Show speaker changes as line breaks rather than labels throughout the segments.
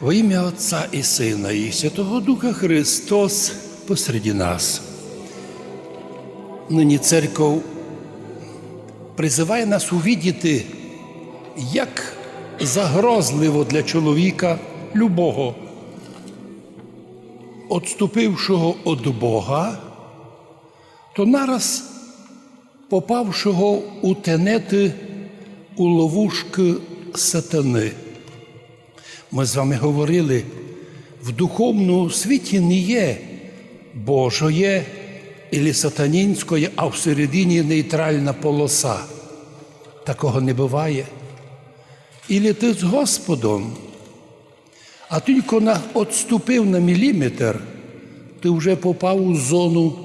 Во ім'я Отця і Сина, і Святого Духа Христос посереді нас. Нині церков призиває нас увідіти, як загрозливо для чоловіка любого, отступившого від Бога, то нараз попавшого у тенети у ловушки сатани. Ми з вами говорили, в духовному світі не є Божоє і сатанінської, а всередині нейтральна полоса. Такого не буває. Ілі ти з Господом, а тільки на, на міліметр, ти вже попав у зону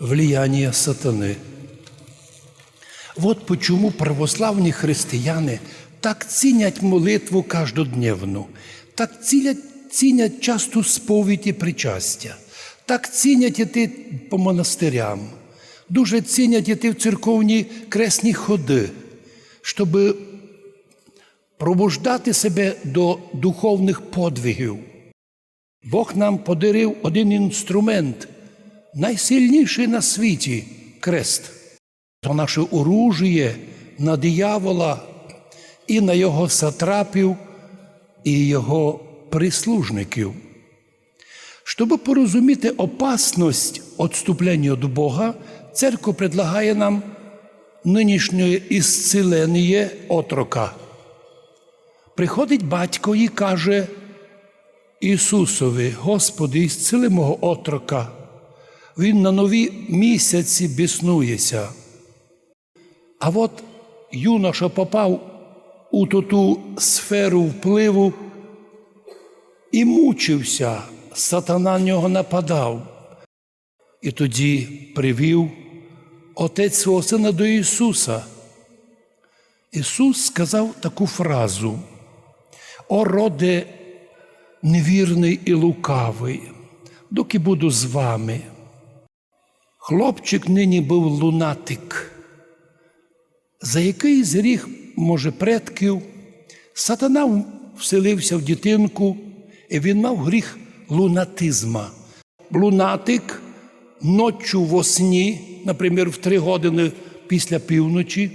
влияння сатани. Вот почему православні християни так цінять молитву каждодневну, так цінять, цінять часту сповідь і причастя, так цінять іти по монастирям, дуже цінять іти в церковні кресні ходи, щоб пробуждати себе до духовних подвигів. Бог нам подарив один інструмент, найсильніший на світі крест. То наше оружіє на диявола і на його сатрапів і його прислужників. Щоб порозуміти опасність відступлення від Бога, церква предлагає нам нинішнє ісцілення отрока. Приходить батько і каже Ісусові, Господи, ісцели мого отрока. Він на нові місяці біснується. А от юноша попав у ту, сферу впливу і мучився, сатана на нього нападав. І тоді привів отець свого сина до Ісуса. Ісус сказав таку фразу: О роде невірний і лукавий, доки буду з вами. Хлопчик нині був лунатик за який з гріх, може, предків, сатана вселився в дитинку, і він мав гріх лунатизма. Лунатик ночі во сні, наприклад, в три години після півночі,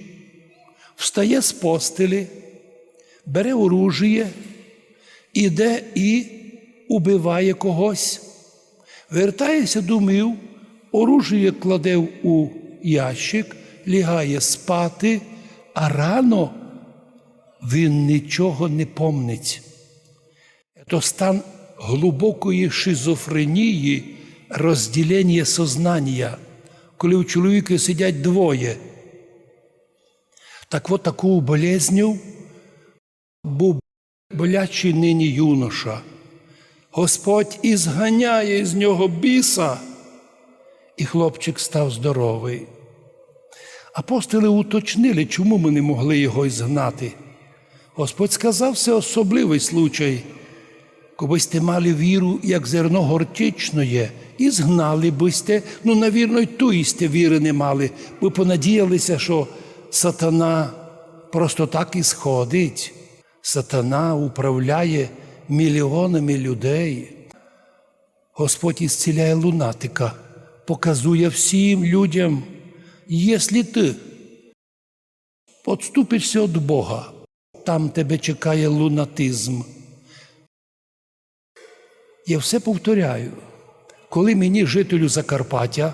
встає з постелі, бере оружіє, іде і убиває когось, вертається домів, оружіє кладе у ящик лягає спати, а рано він нічого не помнить. Це стан глибокої шизофренії, розділення сознання, коли у чоловіка сидять двоє. Так от таку болезню був болячий нині юноша. Господь ізганяє з нього біса, і хлопчик став здоровий. Апостоли уточнили, чому ми не могли його ізгнати. Господь сказав, це особливий случай. Коби сте мали віру, як зерно гортичної, і згнали бисте, ну, навірно, й ту сте віри не мали, бо понадіялися, що сатана просто так і сходить. Сатана управляє мільйонами людей. Господь ісціляє лунатика, показує всім людям. Якщо ти відступишся від Бога, там тебе чекає лунатизм. Я все повторяю, коли мені, жителю Закарпаття,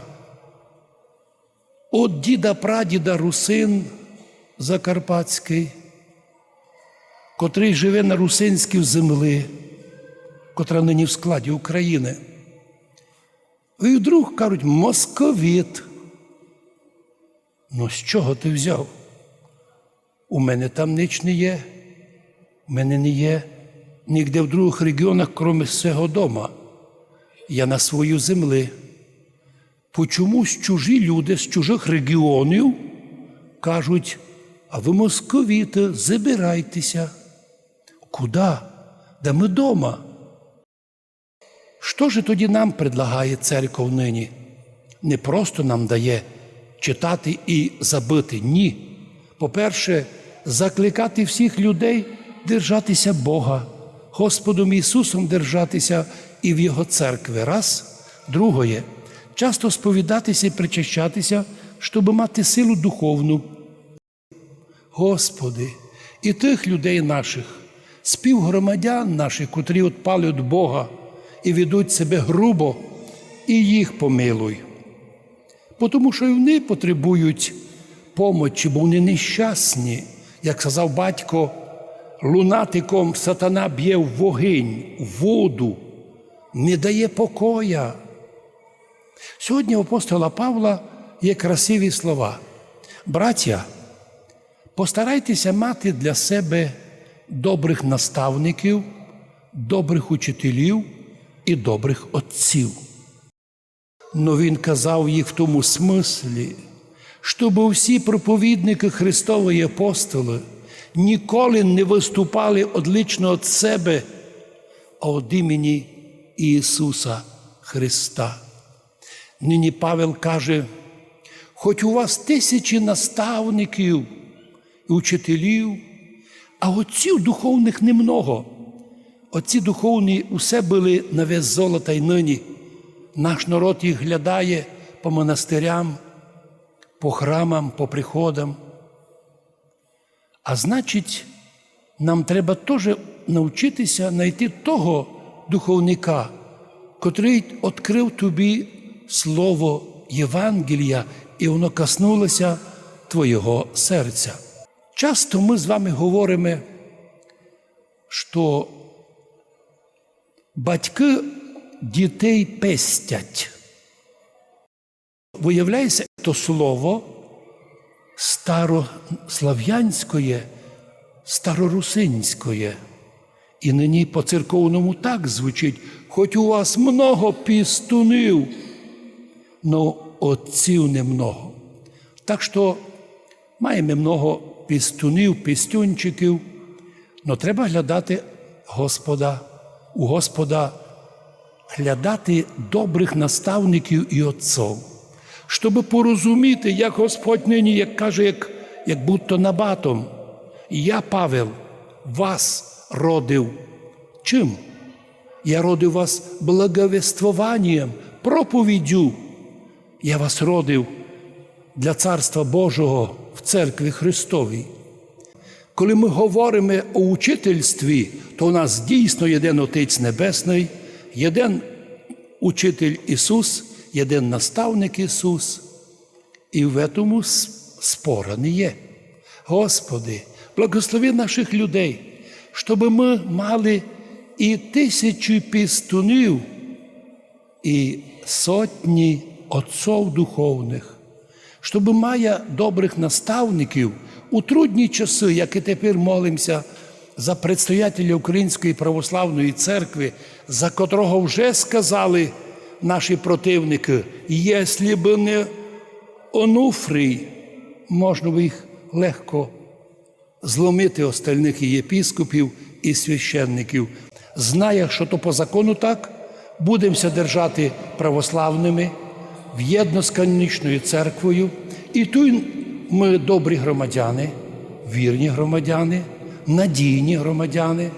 от діда прадіда Русин Закарпатський, котрий живе на русинській землі, котра нині в складі України, і вдруг кажуть, московіт. Ну, з чого ти взяв? У мене там ніч не є, у мене не є ніде в других регіонах, крім свого дома. Я на свою землі. Почомусь чужі люди з чужих регіонів кажуть, а ви московіти, забирайтеся. Куди? Да ми дома. Що ж тоді нам предлагає церков нині? Не просто нам дає читати і забити. Ні. По-перше, закликати всіх людей держатися Бога, Господом Ісусом держатися і в Його церкві. Раз. Другое. Часто сповідатися і причащатися, щоб мати силу духовну. Господи, і тих людей наших, співгромадян наших, котрі отпали від Бога і ведуть себе грубо, і їх помилуй. Бо Тому що і вони потребують помочі, бо вони нещасні. Як сказав батько, лунатиком сатана б'є в вогинь, в воду, не дає покоя. Сьогодні у апостола Павла є красиві слова. Браття, постарайтеся мати для себе добрих наставників, добрих учителів і добрих отців. Но він казав їх в тому смислі, щоб усі проповідники Христової апостоли ніколи не виступали одлично від себе, а від імені Ісуса Христа. Нині Павел каже, хоч у вас тисячі наставників і учителів, а отців духовних немного. Отці духовні усе були на вес золота й нині. Наш народ їх глядає по монастирям, по храмам, по приходам. А значить, нам треба теж навчитися знайти того духовника, котрий відкрив тобі слово Євангелія, і воно коснулося твоєго серця. Часто ми з вами говоримо, що батьки дітей пестять. Виявляється, то слово старослав'янське, старорусинське. І нині по церковному так звучить, хоч у вас много пістунів, но отців немного. Так що маємо много пістунів, пістюнчиків, но треба глядати Господа, у Господа глядати добрих наставників і отців, щоб порозуміти, як Господь нині, як каже, як, як будто набатом. Я, Павел, вас родив. Чим? Я родив вас благовествуванням, проповіддю. Я вас родив для Царства Божого в церкві Христовій. Коли ми говоримо о учительстві, то у нас дійсно єдин Отець Небесний, єдин учитель Ісус, єдин наставник Ісус. І в цьому спора не є. Господи, благослови наших людей, щоб ми мали і тисячі пістунів, і сотні отців духовних, щоб має добрих наставників у трудні часи, як і тепер молимося за предстоятеля Української православної церкви, за котрого вже сказали наші противники, якщо б не Онуфрій, можна б їх легко зломити остальних і єпіскопів і священників. Знає, що то по закону так, будемося держати православними в'єдно з канонічною церквою, і тут ми добрі громадяни, вірні громадяни, надійні громадяни.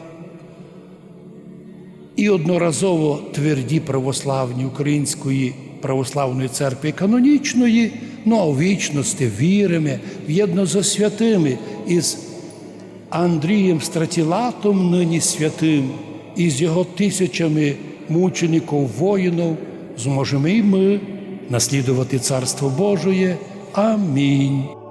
І одноразово тверді православні Української православної церкви канонічної, ну а в вічності віримо, в'єдно за святими із Андрієм Стратілатом, нині святим, і з його тисячами мучеників воїнів, зможемо і ми наслідувати Царство Божоє. Амінь.